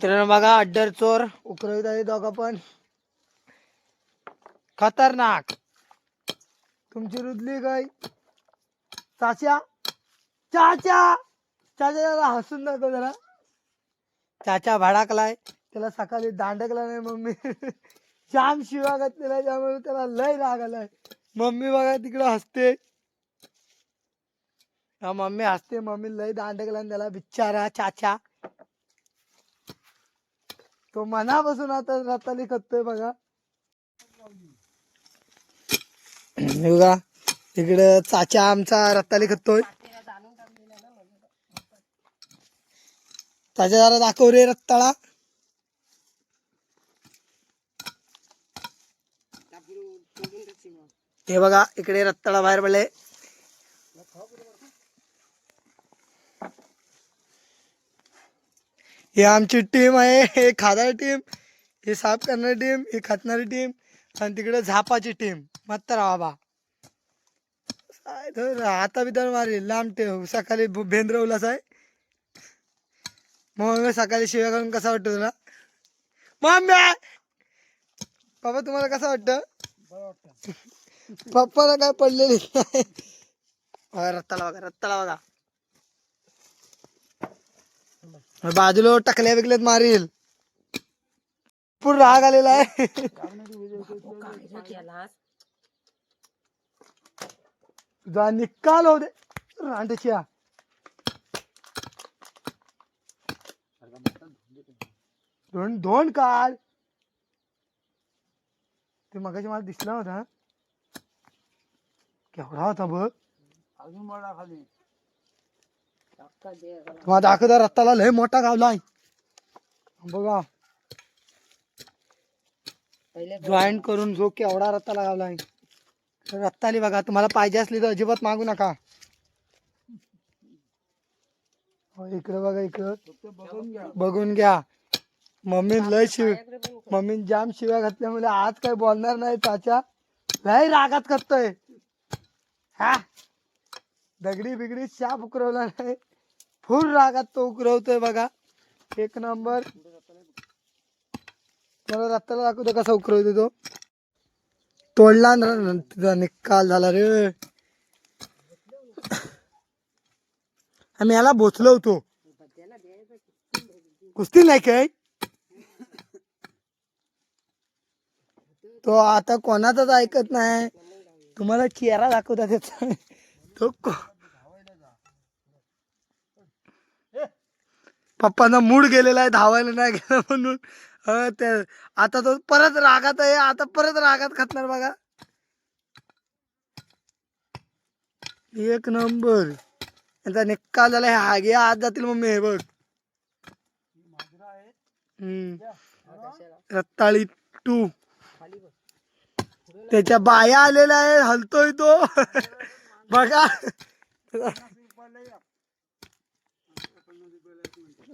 मित्रांनो बघा अड्डर चोर उकरवित आहे दोघं पण. खतरनाक. तुमची रुदली गाय चाच्या चाच्या चाच्या हसून दाखव जरा. चाचा भडाकलाय. त्याला सकाळी दांडकला नाही मम्मी. जाम शिवा घातलेला त्यामुळे त्याला लय राग आलाय. मम्मी बघा तिकडं हसते. मम्मी हसते. मम्मी लय दांडकला त्याला बिचारा चाचा. तो मनापासून आता रताली खतोय बघा. हे बघा इकडं चाचा आमचा रत्ताली खतोय चाचा जरा दाखव रे रत्ताळा. हे बघा इकडे रत्ताळा बाहेर पडले ही आमची टीम आहे. हे खाणारी टीम ही साफ करणारी टीम ही खातणारी टीम आणि तिकडे झापाची टीम मत्तर बाबा. आता बी तर मारी लांब ठेव. सकाळी भेंद्र उलास आहे. मग सकाळी शिव्या करून कसा वाटतो तुला? मम्मी बाबा तुम्हाला कसं वाटतं? पप्पाला काय पडलेली नाही. रत्ताला बघा रत्ताला बघा. बाजूला टकल्या बिकल्यात मारील. पूर्ण राग आलेला आहे. जा निकाल हो दे रांडच्या. दोन दोन काढ ते मगाशी मला दिसला होता केवढा होता बघ. अजून मोठा खाली. तुम्हाला दाखवता रत्ताला लय मोठा गावलाय. बघा. जॉईंट करून जो केवढा रत्ताला गावलाय. तर रत्ताली बघा तुम्हाला पाहिजे असली तर अजिबात मागू नका. हो, इकडे बघा इकडं. बघून घ्या. बघून घ्या. मम्मी लय शिव मम्मी जाम शिव्या घातल्यामुळे आज काय बोलणार नाही चाचा. लय रागात करतोय. हा? दगडी बिगडी शाप उकरवला नाही. फुल रागात तो उकरवतोय बघा. एक नंबर. मला रत्ताला दाखवतो कसा उकरवतो तो. तोडला ना निकाल झाला रे. आम्ही याला बोचलो होतो. कुस्ती नाही काय तो आता कोणाचाच ऐकत नाही. तुम्हाला चेहरा दाखवता त्याचा तो पप्पांना पप्पांचा मूड गेलेला आहे धावायला नाही गेला म्हणून. ते आता तो परत रागात आहे आता परत रागात खातणार बघा. एक नंबर. यांचा निकाल झाला हे हागे आज जातील मम्मी हे बघ. हम्म. रत्ताळी टू. त्याच्या बाया आलेल्या आहे हलतोय तो. बघा.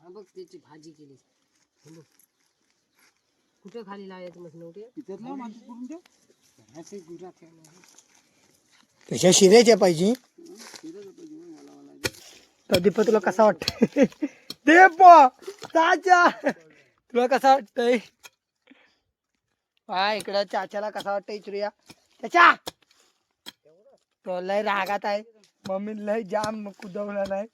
बघ त्याची भाजी केली. कुठं खाली लावायचं मग नव्हते तिथं माती करून द्या असे गुरा ठेवला तशा शिऱ्याच्या पाहिजे? तर दीपा तुला कसा वाटत दीप चाचा! तुला कसा वाटतंय? हा इकडं चाच्याला कसा वाटतंय इचरूया? चाचा! तो लय रागात आहे. मम्मी लय जाम कुदवला नाही.